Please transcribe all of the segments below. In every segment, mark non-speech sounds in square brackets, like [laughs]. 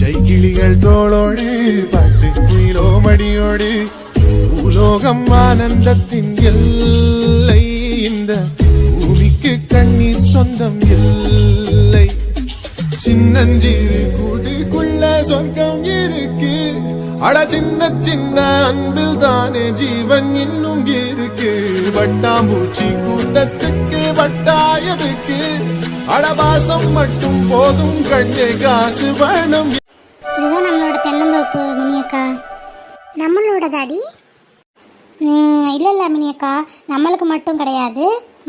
ஜெய்கிளிகள் தோளோடு பாட்டு குயிலோ மடியோடு உலோகம் ஆனந்தத்தின் எல்லை இந்த பூமிக்கு கண்ணீர் சொந்தம் இல்லை சின்னஞ்சிறு கூட்டுக்குள்ள சொர்க்கம் இருக்கு. அட சின்ன சின்ன அன்பில் தானே ஜீவன் இன்னும் இருக்கு. வட்டாம்பூச்சி கூட்டத்துக்கு வட்டாயதுக்கு அடவாசம் மட்டும் போதும் கண்ணே காசு வேணும் இதுதான் நம்மளோட தென்னந்தோப்பு மினியக்கா. நம்மளோட தாடி இல்லை இல்லை மினியக்கா. நம்மளுக்கு மட்டும் கிடையாது.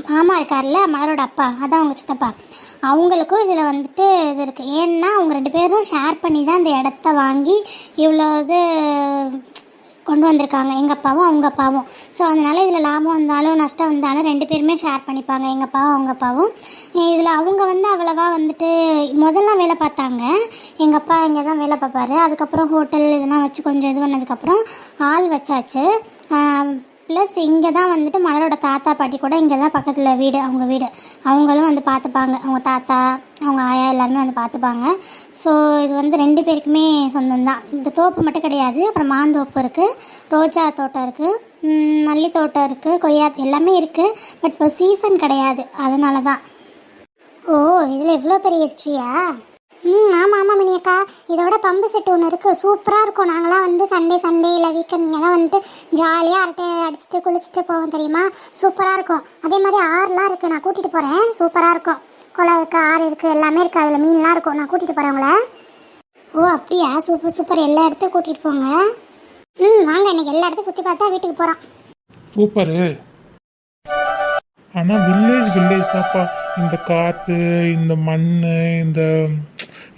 மாமா இருக்கார்ல மலரோட அப்பா. அதான் அவங்க சித்தப்பா. அவங்களுக்கும் இதில் வந்துட்டு இது இருக்குது ஏன்னா அவங்க ரெண்டு பேரும் ஷேர் பண்ணி தான் இந்த இடத்த வாங்கி இவ்வளோ இது கொண்டு வந்திருக்காங்க. எங்கள் அப்பாவும் அவங்க அப்பாவும். ஸோ அதனால் இதில் லாபம் வந்தாலும் நஷ்டம் வந்தாலும் ரெண்டு பேருமே ஷேர் பண்ணிப்பாங்க. எங்கள் அப்பாவும் அவங்க அப்பாவும். இதில் அவங்க வந்து அவ்வளவா வந்துட்டு முதல்ல வேலை பார்த்தாங்க. எங்கள் அப்பா இங்கே தான் வேலை பார்ப்பாரு. அதுக்கப்புறம் ஹோட்டல் இதெல்லாம் வச்சு கொஞ்சம் இது பண்ணதுக்கப்புறம் ஆள் வச்சாச்சு. ப்ளஸ் இங்கே தான் வந்துட்டு மலரோட தாத்தா பாட்டி கூட இங்கே தான் பக்கத்தில் வீடு அவங்க வீடு. அவங்களும் வந்து பார்த்துப்பாங்க அவங்க தாத்தா அவங்க ஆயா எல்லாருமே வந்து பார்த்துப்பாங்க ஸோ இது வந்து ரெண்டு பேருக்குமே சொந்தம் தான் இந்த தோப்பு மட்டும் கிடையாது. அப்புறம் மாந்தோப்பு இருக்குது ரோஜா தோட்டம் இருக்குது மல்லி தோட்டம் இருக்குது கொய்யா எல்லாமே இருக்குது பட் இப்போ சீசன் கிடையாது. அதனால தான் ஓ இதில் இவ்வளோ பெரிய ஹிஸ்ட்ரியா ம் ஆமாம் ஆமாம் மினியக்கா இதோட பம்பு செட் ஒன்று இருக்குது சூப்பராக இருக்கும். நாங்களாம் வந்து சண்டே சண்டே இல்லை வீக்கெண்ட் தான் வந்துட்டு ஜாலியாக அரட்டை அடிச்சுட்டு குளிச்சுட்டு போவோம் தெரியுமா? சூப்பராக இருக்கும். அதே மாதிரி ஆறுலாம் இருக்குது நான் கூட்டிகிட்டு போகிறேன் சூப்பராக இருக்கும். குளம் இருக்குது ஆறு இருக்குது எல்லாமே இருக்குது அதில் மீன்லாம் இருக்கும். நான் கூட்டிகிட்டு போகிறேன் உங்களை. ஓ அப்படியா? Super super. எல்லா இடத்தையும் கூட்டிகிட்டு போங்க. ம் வாங்க. இன்னைக்கு எல்லா இடத்தையும் சுற்றி பார்த்தா வீட்டுக்கு போகிறோம் சூப்பரு. ஆனால் வில்லேஜ் வில்லேஜ் தாப்பா இந்த காற்று இந்த மண் இந்த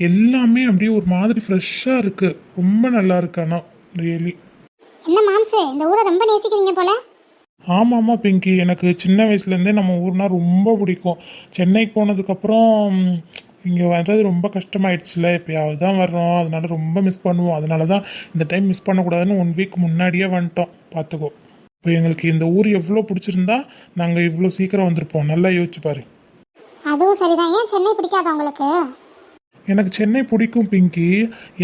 எல்லாமே அப்படியே ஒரு மாதிரி ஃப்ரெஷ்ஷாக இருக்குது ரொம்ப நல்லா இருக்கு ஆனால் ரியலி என்ன மாம்சு இந்த ஊரை ரொம்ப நேசிக்கிறீங்க போல? ஆமாம்மா பிங்கி. எனக்கு சின்ன வயசுலேருந்தே நம்ம ஊர்னா ரொம்ப பிடிக்கும். சென்னைக்கு போனதுக்கப்புறம் இங்கே வர்றது ரொம்ப கஷ்டமாயிடுச்சுல. எப்பயாவது தான் வர்றோம். அதனால ரொம்ப மிஸ் பண்ணுவோம். அதனால தான் இந்த டைம் மிஸ் பண்ணக்கூடாதுன்னு ஒன் வீக் முன்னாடியே வந்துட்டோம். பார்த்துக்கோ இப்போ எங்களுக்கு இந்த ஊர் எவ்வளோ பிடிச்சிருந்தா நாங்கள் இவ்வளோ சீக்கிரம் வந்திருப்போம். நல்லா யோசிச்சு பாரு. அதுவும் சரிதான். ஏன் சென்னை பிடிக்காதா உங்களுக்கு? எனக்கு சென்னை பிடிக்கும் பிங்கி.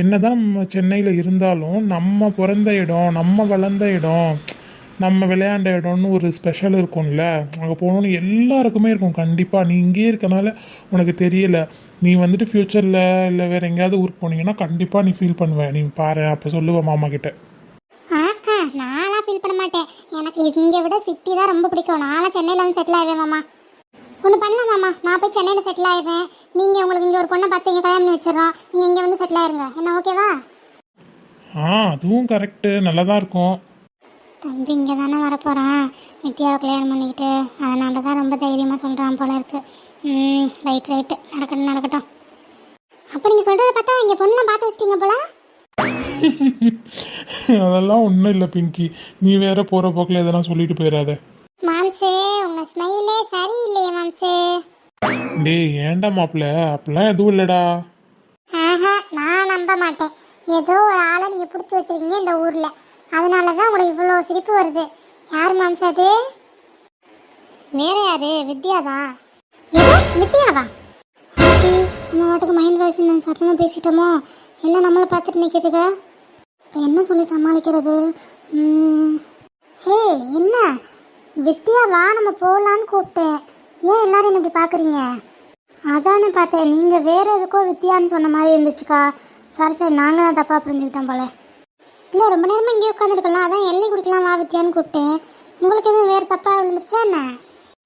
என்னதான் நம்ம சென்னையில் இருந்தாலும் நம்ம பிறந்த இடம் நம்ம வளர்ந்த இடம் நம்ம விளையாண்ட இடம்னு ஒரு ஸ்பெஷல் இருக்கும்ல. அங்கே போகணுன்னு எல்லாருக்குமே இருக்கும். கண்டிப்பாக நீ இங்கேயே இருக்கனால உனக்கு தெரியல. நீ வந்துட்டு ஃப்யூச்சரில் இல்லை வேறு எங்கேயாவது ஊருக்கு போனீங்கன்னா கண்டிப்பாக நீ ஃபீல் பண்ணுவேன் நீ பாரு அப்போ சொல்லுவேன் மாமா கிட்ட. ஆ ஃபீல் பண்ண மாட்டேன். எனக்கு இங்கே விட சிட்டி தான் ரொம்ப பிடிக்கும். நானும் சென்னையில் வந்து செட்டில் ஆயிடுவேன் மாமா. ஒன்று பண்ணலாம் மாமா. நான் போய் சென்னையில் செட்டில் ஆயிடுறேன். நீங்கள் உங்களுக்கு இங்கே ஒரு பொண்ணை பார்த்து இங்கே கல்யாணம் பண்ணி வச்சிடறோம். நீங்கள் இங்கே வந்து செட்டில் ஆயிருங்க. என்ன ஓகேவா ஆ அதுவும் கரெக்டு நல்லா தான் இருக்கும். தம்பி இங்கே தானே வரப்போகிறான் நித்யாவை கல்யாணம் பண்ணிக்கிட்டு. அதனால தான் ரொம்ப தைரியமாக சொல்கிறான் போல இருக்கு. ம் ரைட் ரைட்டு நடக்கட்டும் நடக்கட்டும். அப்போ நீங்கள் சொல்கிறத பார்த்தா இங்கே பொண்ணுலாம் பார்த்து வச்சிட்டீங்க போல? [laughs] அதெல்லாம் ஒன்றும் இல்லை பிங்கி. நீ வேற போகிற போக்கில் எதனா சொல்லிட்டு போயிடாத. மாம்சு டேய் ஏன்டா மாப்பிள்ள அப்படிலாம் எதுவும் இல்லைடா. ஆஹா நான் நம்ப மாட்டேன். ஏதோ ஒரு ஆளை நீங்கள் பிடிச்சி வச்சிருக்கீங்க இந்த ஊரில். அதனால தான் உங்களுக்கு இவ்வளோ சிரிப்பு வருது. யார் மாம்சம் அது? வேற யாரு? வித்யா தான் ஏதோ வித்யாவா? ஆத்தி, நம்ம வாட்டுக்கு மைண்ட் வாய்ஸ் நான் சத்தமாக பேசிட்டோமோ? எல்லாம் நம்மளை பார்த்துட்டு நிற்கிறதுங்க இப்போ என்ன சொல்லி சமாளிக்கிறது? ம், ஹே என்ன? வித்யா வா நம்ம போகலான்னு கூப்பிட்டேன். ஏன் எல்லாரும் என்ன இப்படி பார்க்குறீங்க? அதானே பார்த்தேன். நீங்கள் வேறு எதுக்கோ வித்தியான்னு சொன்ன மாதிரி இருந்துச்சுக்கா. சரி சரி நாங்கள் தான் தப்பாக புரிஞ்சுக்கிட்டோம் போல. இல்லை ரொம்ப நேரமாக இங்கே உட்காந்துருக்கலாம் அதான் எண்ணெய் குடிக்கலாம் வா வித்தியான்னு கூப்பிட்டேன். உங்களுக்கு எதுவும் வேறு தப்பாக விழுந்துருச்சா என்ன?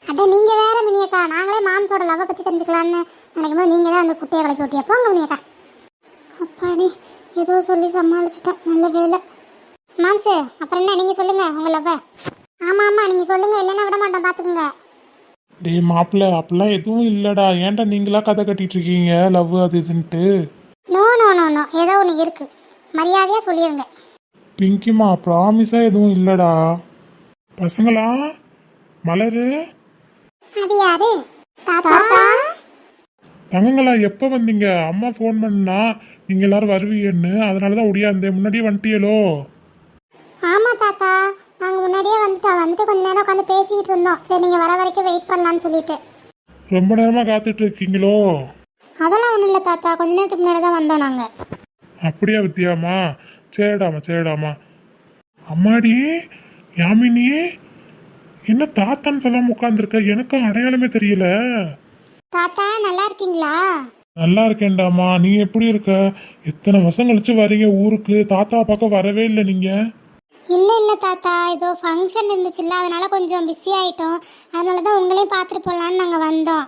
அட நீங்கள் வேறு மினியக்கா. நாங்களே மாம்சோட லவ்வை பற்றி தெரிஞ்சுக்கலான்னு நினைக்கும் போது நீங்கள் தான் அந்த குட்டியை விளக்கி விட்டியா போங்க மினியக்கா. அப்பாடி ஏதோ சொல்லி சமாளிச்சிட்டேன். நல்ல வேலை மாம்சு அப்புறம் என்ன? நீங்கள் சொல்லுங்கள் உங்கள் லவ்வை. ஆமாம் ஆமாம் நீங்கள் சொல்லுங்கள் இல்லைன்னா விட மாட்டோம் பார்த்துக்குங்க. டேய் மாப்பிள்ள அப்படிலாம் எதுவும் இல்லைடா. ஏன்டா நீங்களா கதை கட்டிட்டு இருக்கீங்க? லவ் அது இதுன்ட்டு. நோ நோ நோ நோ ஏதோ ஒன்று இருக்குது மரியாதையாக சொல்லிடுங்க பிங்கிமா ப்ராமிஸாக எதுவும் இல்லைடா. பசங்களா? மலரு? அது யாரு? தாத்தா? தங்கங்களா எப்போ வந்தீங்க? அம்மா ஃபோன் பண்ணா நீங்கள் எல்லாரும் வருவீங்கன்னு. அதனால தான் ஒடியாந்தேன். முன்னாடியே வந்துட்டியலோ? ஆமா தாத்தா. முன்னாடியே வந்துட்டோம். வந்துட்டு கொஞ்ச நேரம் உட்காந்து பேசிட்டு இருந்தோம். சரி நீங்க வர வரைக்கும் வெயிட் பண்ணலாம்னு சொல்லிட்டு. ரொம்ப நேரமாக காத்துட்டு இருக்கீங்களோ? அதெல்லாம் ஒன்றும் இல்லை தாத்தா. கொஞ்ச நேரத்துக்கு முன்னாடி தான் வந்தோம் நாங்கள் அப்படியா வித்தியாமா சரிடாமா சரிடாமா அம்மாடி யாமினி என்ன தாத்தான்னு சொல்லாம உட்காந்துருக்க எனக்கும் அடையாளமே தெரியல. தாத்தா நல்லா இருக்கீங்களா? நல்லா இருக்கேன்டாமா. நீ எப்படி இருக்க? எத்தனை வருஷம் கழிச்சு வரீங்க ஊருக்கு? தாத்தா பார்க்க வரவே இல்லை நீங்க. இல்லை இல்லை தாத்தா. ஏதோ ஃபங்க்ஷன் இருந்துச்சுல்ல அதனால கொஞ்சம் பிஸி ஆயிட்டோம். அதனால தான் உங்களையும் பார்த்துட்டு போகலான்னு நாங்கள் வந்தோம்.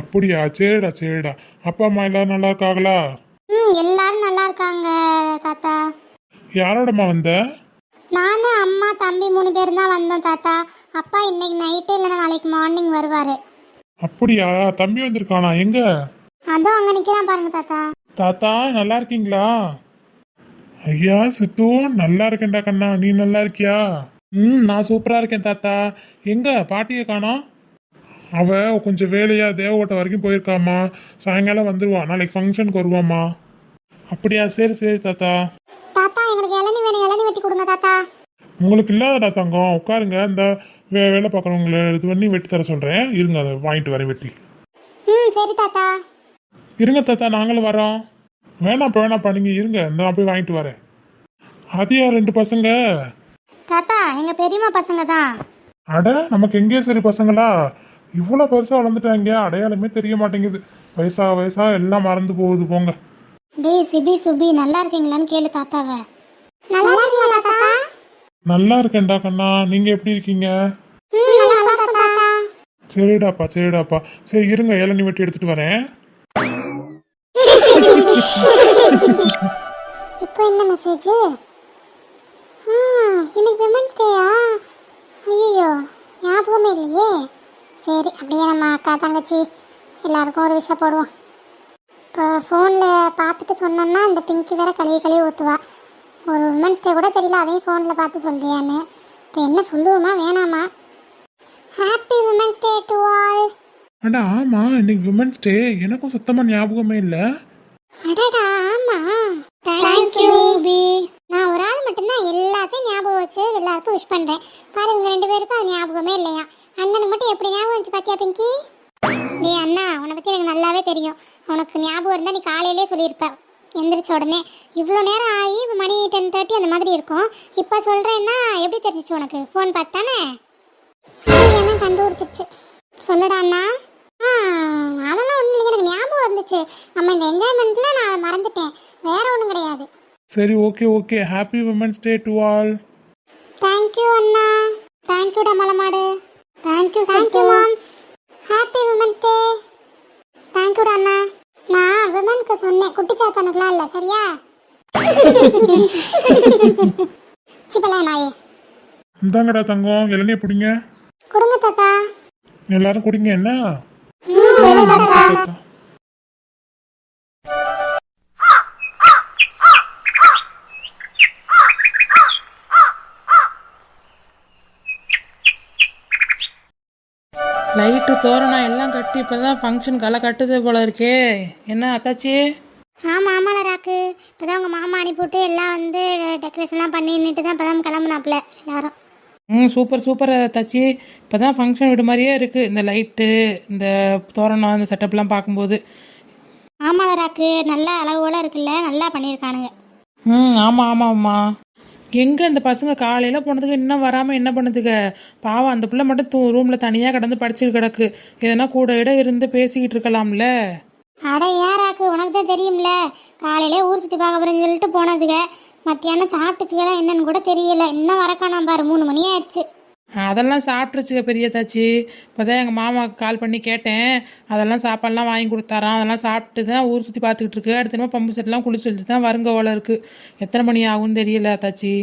அப்படியா? சரிடா சரிடா. அப்பா அம்மா எல்லாரும் நல்லா இருக்காங்களா? ம் எல்லாரும் நல்லா இருக்காங்க தாத்தா. யாரோடம்மா வந்த? நானு அம்மா தம்பி மூணு பேர் தான் வந்தோம் தாத்தா. அப்பா இன்னைக்கு நைட்டு இல்லைன்னா நாளைக்கு மார்னிங் வருவார். அப்படியா? தம்பி வந்திருக்கானா? எங்க? அதுவும் அங்கே நிற்கிறான் பாருங்க தாத்தா. தாத்தா நல்லா இருக்கீங்களா? ஐயா சித்து நல்லா இருக்கேன்டா கண்ணா. நீ நல்லா இருக்கியா? ம் நான் சூப்பரா இருக்கேன் தாத்தா. எங்க பாட்டியை காணோம் அவ கொஞ்சம் வேலையா தேவகோட்டை வரைக்கும் போயிருக்காம்மா. சாயங்காலம் வந்துருவா. நாளைக்கு ஃபங்க்ஷனுக்கு வருவாம்மா. அப்படியா? சரி சரி தாத்தா. தாத்தா எங்களுக்கு இளநி வேணும். இளநி வெட்டி கொடுங்க தாத்தா. உங்களுக்கு இல்லாதடா தங்கம். உட்காருங்க. இந்த வே வேலை பார்க்குறவங்கள இது பண்ணி வெட்டி தர சொல்கிறேன் இருங்க அதை வாங்கிட்டு வரேன் வெட்டி. ம் சரி தாத்தா. இருங்க தாத்தா நாங்களும் வரோம். வேணாம்ப்பா வேணாம்ப்பா நீங்கள் இருங்க. நான் போய் வாங்கிட்டு வரேன். அதியா ரெண்டு பசங்க? தாத்தா எங்கள் பெரியம்மா பசங்க தான். அட நமக்கு எங்கே சரி பசங்களா? இவ்வளோ பெருசாக வளர்ந்துட்டாங்க. அடையாளமே தெரிய மாட்டேங்குது. வயசா வயசா எல்லாம் மறந்து போகுது போங்க. டேய் சிபி சுபி நல்லா இருக்கீங்களான்னு கேளு தாத்தாவை. நல்லா இருக்கீங்களா தாத்தா? நல்லா இருக்கேன்டா கண்ணா. நீங்கள் எப்படி இருக்கீங்க? சரிடாப்பா சரிடாப்பா. சரி இருங்க. இளநீ வெட்டி எடுத்துகிட்டு வரேன். இப்போ என்ன மெசேஜ் ஆ இன்னைக்கு விமன்ஸ் டேயா ஐயோ ஞாபகமே இல்லையே. சரி அப்படியே நம்ம அக்கா தங்கச்சி எல்லாருக்கும் ஒரு விஷயம் போடுவோம். இப்போ ஃபோனில் பார்த்துட்டு சொன்னோம்னா இந்த பிங்க்கு வேற கழுவி கழுவி ஊற்றுவா ஒரு உமன்ஸ் டே கூட தெரியல அதையும் ஃபோனில் பார்த்து சொல்றியான்னு. இப்போ என்ன சொல்லுவோமா வேணாமா? Happy women's day to all அடா ஆமாம் இன்னைக்கு விமன்ஸ் டே எனக்கும் சுத்தமாக ஞாபகமே இல்லை. அடடா ஆமா. தேங்க் சுபி நான் ஒரு ஆள் மட்டும்தான் எல்லாத்தையும் ஞாபகம் வச்சு எல்லாருக்கும் விஷ் பண்றேன். பாரு இவங்க ரெண்டு பேருக்கும் அது ஞாபகமே இல்லையா? அண்ணனுக்கு மட்டும் எப்படி ஞாபகம் வந்துச்சு பாத்தியா பிங்கி? நீ அண்ணா உன்னை பத்தி எனக்கு நல்லாவே தெரியும். உனக்கு ஞாபகம் இருந்தா நீ காலையிலே சொல்லியிருப்ப. எந்திரிச்ச உடனே. இவ்வளோ நேரம் ஆகி மணி டென் தேர்ட்டி அந்த மாதிரி இருக்கும். இப்போ சொல்கிறேன்னா எப்படி தெரிஞ்சிச்சு உனக்கு? ஃபோன் பார்த்தானே? என்ன கண்டுபிடிச்சிருச்சு? சொல்லடா அண்ணா. அதெல்லாம் ஒன்றும் இல்லை எனக்கு ஞாபகம் இருந்துச்சு நம்ம இந்த என்ஜாய்மெண்ட்ல நான் அதை மறந்துட்டேன். வேற ஒன்றும் கிடையாது. சரி okay okay happy women's day to all thank you அண்ணா. தேங்க்யூடா மலமாடு தேங்க்யூ தேங்க்யூ மாம்ஸ் ஹாப்பி விமன்ஸ் டே தேங்க்யூடா அண்ணா. நான் விமனுக்கு சொன்னேன். குட்டிச்சாத்தனுக்குலாம் இல்லை சரியா? சிப்பலா நாயே. இந்தாங்கடா தங்கம். இளநீ பிடிங்க. கொடுங்க தாத்தா. எல்லாரும் குடிங்க என்ன? லைட்டு தோரணம் எல்லாம் கட்டி இப்பதான் ஃபங்க்ஷன் களை கட்டுது போல இருக்கே. என்ன அத்தாச்சி? ஆமாம் ஆமால ராக்கு இப்போதான் உங்கள் மாமா அனுப்பிவிட்டு எல்லாம் வந்து டெக்கரேஷன்லாம் பண்ணிட்டு தான் இப்போதான் கிளம்புனாப்புல எல்லாரும். ம் சூப்பர் சூப்பர் அத்தாச்சி இப்பதான் ஃபங்க்ஷன் வீடு மாதிரியே இருக்கு. இந்த லைட்டு இந்த தோரணம் இந்த செட்டப்லாம் பார்க்கும்போது. ஆமால ராக்கு நல்ல அழகோட இருக்குல்ல. நல்லா பண்ணியிருக்கானுங்க. ம் ஆமாம் ஆமாம்மா எங்கே இந்த பசங்க காலையில் போனதுக்கு இன்னும் வராமல் என்ன பண்ணுதுங்க? பாவம் அந்த பிள்ளை மட்டும் தூ ரூமில் தனியாக கிடந்து படிச்சுட்டு கிடக்கு. எதனா கூட இடம் இருந்து பேசிக்கிட்டு இருக்கலாம்ல. அட ஏன் ராக்கு உனக்கு தான் தெரியும்ல. காலையிலே ஊர் சுற்றி பார்க்க போகிறேன்னு சொல்லிட்டு போனதுங்க. மத்தியானம் சாப்பிட்டுச்சுக்கலாம் என்னன்னு கூட தெரியல. இன்னும் வரக்கானாம் பாரு மூணு மணி ஆயிடுச்சு. அதெல்லாம் சாப்பிட்ருச்சுக்க பெரிய தாச்சி. இப்போ தான் எங்கள் மாமாவுக்கு கால் பண்ணி கேட்டேன். அதெல்லாம் சாப்பாடுலாம் வாங்கி கொடுத்தாராம். அதெல்லாம் சாப்பிட்டு தான் ஊர் சுற்றி பார்த்துக்கிட்டு இருக்கு. அடுத்த பம்பு செட்லாம் குளிச்சு வச்சு தான் வருங்க போல இருக்கு. எத்தனை மணி ஆகும்னு தெரியல தாச்சி.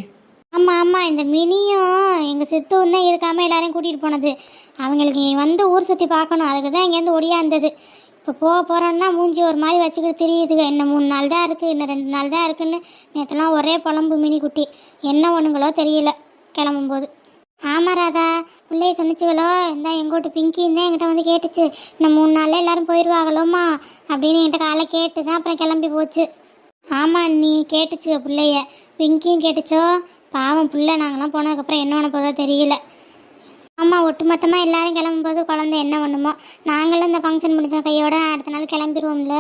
ஆமாம் ஆமாம் இந்த மினியும் எங்கள் சித்துவும் தான் இருக்காமல் எல்லாரையும் கூட்டிகிட்டு போனது. அவங்களுக்கு வந்து ஊர் சுற்றி பார்க்கணும். அதுக்கு தான் இங்கேருந்து ஒடியாந்தது இப்போ போக போகிறோன்னா மூஞ்சி ஒரு மாதிரி வச்சுக்கிட்டு தெரியுதுங்க. இன்னும் மூணு நாள் தான் இருக்குது இன்னும் ரெண்டு நாள் தான் இருக்குன்னு. நேற்றுலாம் ஒரே புலம்பு மினி குட்டி என்ன ஒன்றுங்களோ தெரியல கிளம்பும்போது. ஆமாம் ராதா பிள்ளைய சொன்னிச்சுகளோ? இந்த எங்கோட்டு பிங்கி இருந்தால் என்கிட்ட வந்து கேட்டுச்சு. இன்னும் மூணு நாளில் எல்லாரும் போயிடுவாங்களோம்மா அப்படின்னு என்கிட்ட காலைல கேட்டு தான் அப்புறம் கிளம்பி போச்சு. ஆமாம் நீ கேட்டுச்சு பிள்ளைய. பிங்கியும் கேட்டுச்சோ? பாவம் பிள்ளை நாங்களாம் போனதுக்கப்புறம் என்ன ஒன்று போதோ தெரியல. ஆமாம் ஒட்டுமொத்தமாக எல்லாரும் கிளம்பும்போது குழந்தை என்ன பண்ணுமோ நாங்களும் இந்த ஃபங்க்ஷன் முடிஞ்ச கையோட அடுத்த நாள் கிளம்பிடுவோம்ல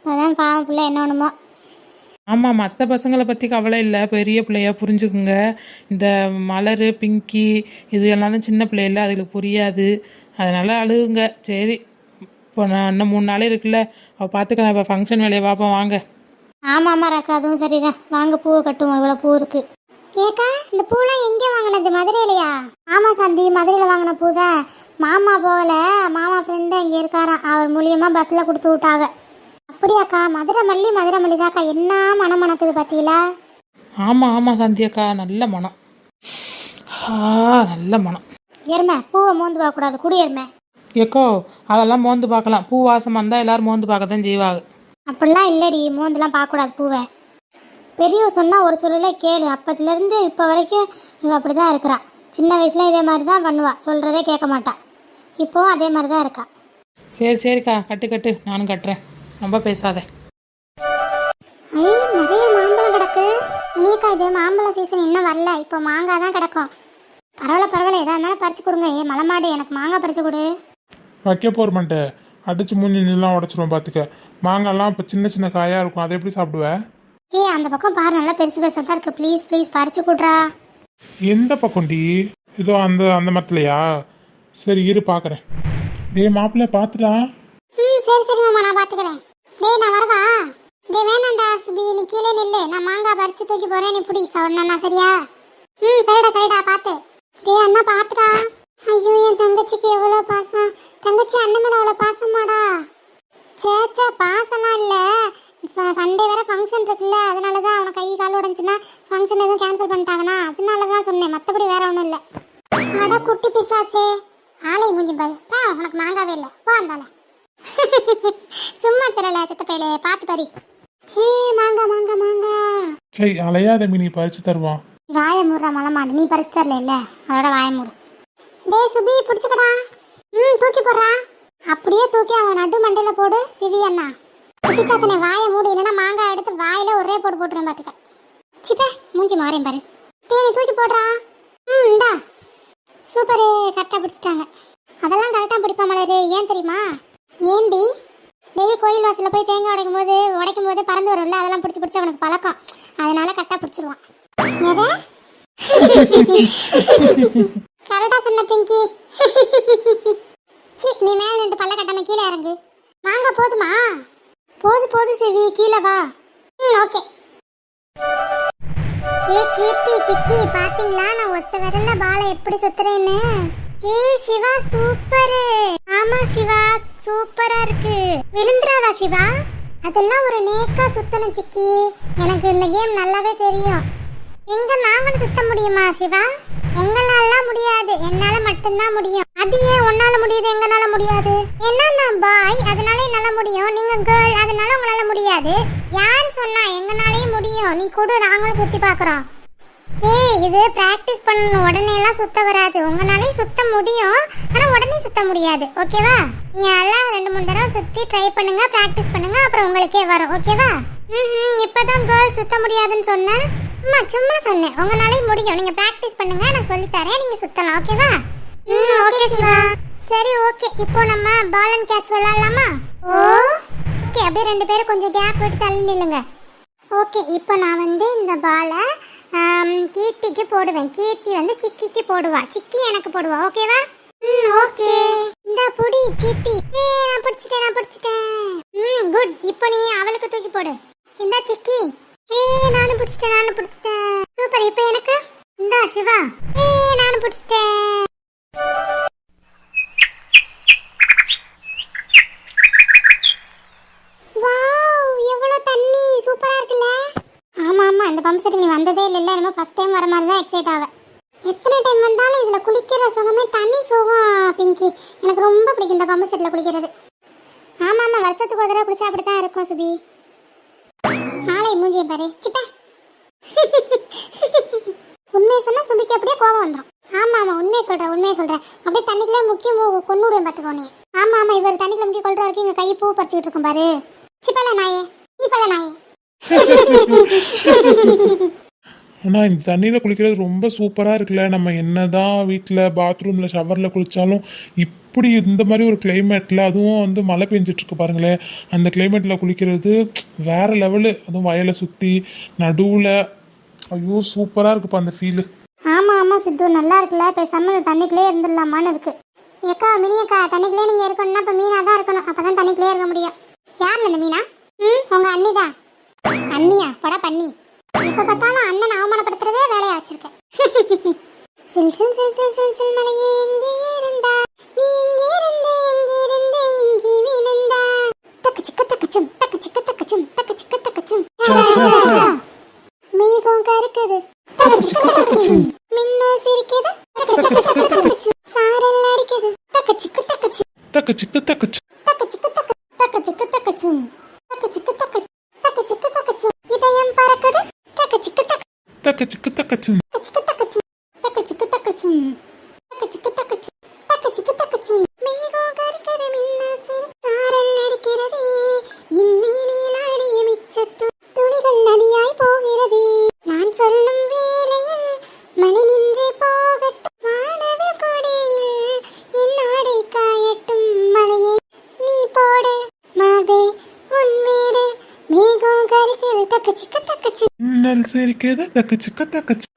அப்போதான் பாவம் பிள்ளை என்ன பண்ணுமோ. ஆமாம் மற்ற பசங்களை பற்றி கவலை இல்லை. பெரிய பிள்ளையா புரிஞ்சுக்குங்க. இந்த மலர் பிங்கி இது எல்லாம் தான் சின்ன பிள்ளைல அதுகளுக்கு புரியாது. அதனால் அழுகுங்க. சரி இப்போ நான் இன்னும் மூணு நாள் இருக்குல்ல. அவள் பார்த்துக்கலாம் இப்போ ஃபங்க்ஷன் வேலையை பார்ப்போம். வாங்க. ஆமாம் ஆமாம் ராக்கா. அதுவும் சரிதான். வாங்க பூவை கட்டுவோம். இவ்வளோ பூ இருக்கு. ஏக்கா இந்த பூலாம் எங்கே வாங்கினது? மதுரையிலையா? ஆமாம் சாந்தி மதுரையில் வாங்கின பூ தான் மாமா போகல. மாமா ஃப்ரெண்டு அங்கே இருக்காராம் அவர் மூலியமாக பஸ்ஸில் கொடுத்து விட்டாங்க. அப்படியாக்கா மதுரை மல்லி மதுரை மல்லி தாக்கா என்ன மனம் மணக்குது பார்த்தீங்களா ஆமாம் ஆமாம் சந்தியாக்கா. நல்ல மனம். ஆ நல்ல மனம். எருமை பூவை மோந்து பார்க்கக்கூடாது. குடி எருமை ஏக்கோ அதெல்லாம் மோந்து பார்க்கலாம். பூ வாசமாக இருந்தால் எல்லோரும் மோந்து பார்க்க தான் செய்வாங்க. அப்படிலாம் இல்லடி மோந்தெல்லாம் பார்க்கக்கூடாது பூவை. பெரியவ சொன்னால் ஒரு சொல்லல கேளு. அப்பத்துலேருந்து இப்போ வரைக்கும் இவ அப்படி தான் இருக்கிறா. சின்ன வயசுல இதே மாதிரி தான் பண்ணுவா. சொல்கிறதே கேட்க மாட்டா. இப்போவும் அதே மாதிரி தான் இருக்கா. சரி சரிக்கா. கட்டு கட்டு. நானும் கட்டுறேன். ரொம்ப பேசாத. ஐ நிறைய மாம்பழம் கிடக்கு. நீக்கா இது மாம்பழம் சீசன் இன்னும் வரல. இப்போ மாங்காய் தான் கிடக்கும். பரவாயில்ல பரவாயில்ல. எதா இருந்தாலும் பறிச்சு கொடுங்க. ஏ மலமாடு எனக்கு மாங்காய் பறிச்சு கொடு. வைக்க போகிறமான்ட்டு அடிச்சு மூஞ்சி நிலாம் உடச்சிருவோம் பார்த்துக்க மாங்காய்லாம் இப்போ சின்ன சின்ன காயாக இருக்கும். அதை எப்படி சாப்பிடுவேன் ஏ அந்த பக்கம் பாரு நல்லா பெருசு பெருசாக தான் இருக்கு. ப்ளீஸ் ப்ளீஸ் பறிச்சு கொடுறா. எந்த பக்கம்டி இதோ அந்த அந்த மரத்துலையா? சரி இரு பார்க்குறேன் டேய் மாப்பிள்ளை பார்த்துடா ம் சரி சரி மாமா நான் பார்த்துக்கிறேன் டேய் நான் வரவா? டேய் வேணாண்டா சுபி நீ கீழே நில்லு. நான் மாங்காய் பறிச்சு தூக்கி போறேன் நீ பிடி ஒன்னா சரியா? ம் சரிடா சரிடா பார்த்து டேய் அண்ணா பார்த்துடா ஐயோ என் தங்கச்சிக்கு எவ்வளோ பாசம். தங்கச்சி அண்ணன் மேலே அவ்வளோ பாசமாடா. சேச்சா பாசம்லாம் இல்லை. சண்டே வேற ஃபங்க்ஷன் இருக்குல்ல அதனால தான் அவனை கை கால் உடஞ்சுன்னா ஃபங்க்ஷன் எதுவும் கேன்சல் பண்ணிட்டாங்கன்னா அதனால தான் சொன்னேன். மற்றபடி வேற ஒன்றும் இல்லை. அட குட்டி பிசாசே. ஆலை மூஞ்சி பாரு பா உனக்கு மாங்காவே இல்லை. போ அந்தால [laughs] சும்மா சொல்லல சித்தப்பையில. பார்த்து பறி ஹே மாங்கா மாங்கா மாங்கா. சரி அலையாத மீனி பறிச்சு தருவான் வாய மூடுறா மலை மாடு நீ பறிச்சு தரல இல்ல? அதோட வாய மூடு. டேய் சுபி பிடிச்சுக்கடா. ம் தூக்கி போடுறா. அப்படியே தூக்கி அவன் நடு மண்டையில போடு சிவி அண்ணா. குட்டிச்சாத்தனை வாயை மூடு இல்லைன்னா மாங்காய் எடுத்து வாயில ஒரே போடு போட்டுருவேன் பாத்துக்க. சிப்பே மூஞ்சி மாறேன் பாரு. தேனி தூக்கி போடுறா. ம் இந்தா. சூப்பரு கரெக்டாக பிடிச்சிட்டாங்க. அதெல்லாம் கரெக்டாக பிடிப்பா மலரு ஏன் தெரியுமா? ஏண்டி? டெய்லி கோயில் வாசலில் போய் தேங்காய் உடைக்கும் போது உடைக்கும் போது பறந்து வரும்ல அதெல்லாம் பிடிச்சி பிடிச்சி அவனுக்கு பழக்கம். அதனால கரெக்டாக பிடிச்சிருவான். எதை? கரெக்டாக சொன்ன பிங்கி. [laughs] சி நீ மேல நின்று பல்ல கட்டாம கீழே இறங்கு. வாங்க போதுமா? போது போது செவி கீழே வா. ம் ஓகே. ஏ கீர்த்தி சிக்கி பாத்தீங்களா? நான் ஒத்த விரல்ல பாலை எப்படி சுத்துறேன்னு? ஏ சிவா சூப்பரு. ஆமா சிவா சூப்பரா இருக்கு. விழுந்துராதா சிவா? அதெல்லாம் ஒரு நேக்கா சுத்தணும் சிக்கி. எனக்கு இந்த கேம் நல்லாவே தெரியும். எங்க நாங்களும் சுத்த முடியுமா சிவா? உங்களாலாம் முடியாது. என்னால மட்டும்தான் முடியும். அது ஏன் உன்னால முடியுது எங்கனால முடியாது? என்ன நான் பாய் அதனால என்னால முடியும். நீங்க கேர்ள் அதனால உங்களால முடியாது. யார் சொன்னா எங்கனாலே முடியும்? நீ கூட நாங்களும் சுத்தி பாக்குறோம். ஏய் இது பிராக்டிஸ் பண்ணணும். உடனே எல்லாம் சுத்த வராது. உங்களாலையும் சுத்த முடியும். ஆனா உடனே சுத்த முடியாது. ஓகேவா நீங்க எல்லாம் ரெண்டு மூணு தடவை சுத்தி ட்ரை பண்ணுங்க பிராக்டிஸ் பண்ணுங்க. அப்புறம் உங்களுக்கே வரும். ஓகேவா ம் இப்பதான் கேர்ள் சுத்த முடியாதுன்னு சொன்னேன். அம்மா சும்மா சொன்னேன். உங்களாலையும் முடியும். நீங்க பிராக்டிஸ் பண்ணுங்க. நான் சொல்லித்தரேன் நீங்க சுத்தலாம். ஓகேவா ம் ஓகே சிவா. சரி ஓகே இப்போ நம்ம பால் அண்ட் கேட்ச் விளையாடலாமா? ஓ ஓகே அப்படியே ரெண்டு பேரும் கொஞ்சம் கேப் விட்டு தள்ளி நில்லுங்க. ஓகே இப்போ நான் வந்து இந்த பாலை கீர்த்திக்கு போடுவேன். கீர்த்தி வந்து சிக்கிக்கு போடுவா. சிக்கி எனக்கு போடுவா. ஓகேவா ம் ஓகே இந்த புடி கீர்த்தி. ஏ நான் பிடிச்சிட்டேன் நான் பிடிச்சிட்டேன். ம் குட் இப்போ நீ அவளுக்கு தூக்கி போடு இந்த சிக்கி ஏ நானும் பிடிச்சிட்டேன் நானும் பிடிச்சிட்டேன் சூப்பர் இப்போ எனக்கு இந்தா சிவா ஏ நானும் பிடிச்சிட்டேன் வாவ் எவ்வளவு தண்ணி சூப்பரா இருக்குல்ல ஆமா ஆமா இந்த பம்ப் செட் நீ வந்ததே இல்ல என்னமோ ஃபர்ஸ்ட் டைம் வர மாதிரி தான் எக்ஸைட் ஆவ எத்தனை டைம் வந்தாலும் இதுல குளிக்கிற சுகமே தண்ணி சுகம் பிங்கி எனக்கு ரொம்ப பிடிக்கும் இந்த பம்ப் செட்ல குளிக்கிறது ஆமா ஆமா வருஷத்துக்கு ஒரு தடவை குளிச்சா அப்படித்தான் இருக்கும் சுபி நாளை மூஞ்சியை பாரு. சிப்ப உண்மையை சொன்னா சுபிக்கு அப்படியே கோபம் வந்துடும் ஆமா ஆமா உண்மையை சொல்றேன் உண்மையை சொல்றேன் அப்படியே தண்ணிக்குள்ளே முக்கிய கொண்டு விடுவேன் பார்த்துக்கோ ஆமா ஆமா இவர் தண்ணிக்குள்ள முக்கிய கொள்ற வரைக்கும் இங்க கையை பூ பறிச்சுக்கிட்டு இருக்கும் பாரு. சிப்பல நாயே இப்பல நாயே. ஆனால் இந்த தண்ணியில் குளிக்கிறது ரொம்ப சூப்பராக இருக்குல்ல. நம்ம என்னதான் வீட்டில் பாத்ரூமில் ஷவரில் குளித்தாலும் இப்போ இப்படி இந்த மாதிரி ஒரு கிளைமேட்டில் அதுவும் வந்து மழை பெஞ்சிட்டு இருக்கு பாருங்களேன். அந்த கிளைமேட்டில் குளிக்கிறது வேற லெவலு அதுவும் வயலை சுற்றி நடுவில். ஐயோ சூப்பராக இருக்குப்பா அந்த ஃபீலு ஆமா ஆமா சித்து. நல்லா இருக்குல்ல? பேசாம இந்த தண்ணிக்குள்ளே இருந்துடலாமான்னு இருக்கு. ஏக்கா மினியக்கா தண்ணிக்குள்ளே நீங்க இருக்கணும்னா இப்ப மீனா தான் இருக்கணும். அப்பதான் தண்ணிக்குள்ளே இருக்க முடியும். யார்ல இந்த மீனா? ம் உங்க அண்ணி தான் அண்ணியா? பட பண்ணி இப்ப பார்த்தாலும் அண்ணன் அவமானப்படுத்துறதே வேலையா வச்சிருக்கேன். [laughs] சில் சில் சில் சில் சில் சில் மலையே எங்கே இருந்தா. நீ எங்கே இருந்து எங்கே இருந்து இங்கே விழுந்தா தக்கு சிக்க தக்கச்சும் தக்கு சிக்க தக்கச்சும் தக்கு சிக்க தக்கச்சும் மேகம் கருக்குது தக்கு சிக்க தக்கச்சும் மின்னல் சிரிக்குது தக்கு சிக்க தக்கச்சும் சாரல் அடிக்குது தக்கு சிக்கு தக்கச்சு தக்க சிக்கு தக்கச்சு தக்கு சிக்கு தக்கு தக்கு சிக்கு தக்கச்சும் தக்கு சிக்கு தக்கு தக்கு சிக்கு தக்கச்சும் இதயம் பறக்குது தக்கு சிக்கு தக்கு தக்க சிக்கு தக்கச்சு மின்னல் சிரிக்கிறது தக்க சிக்க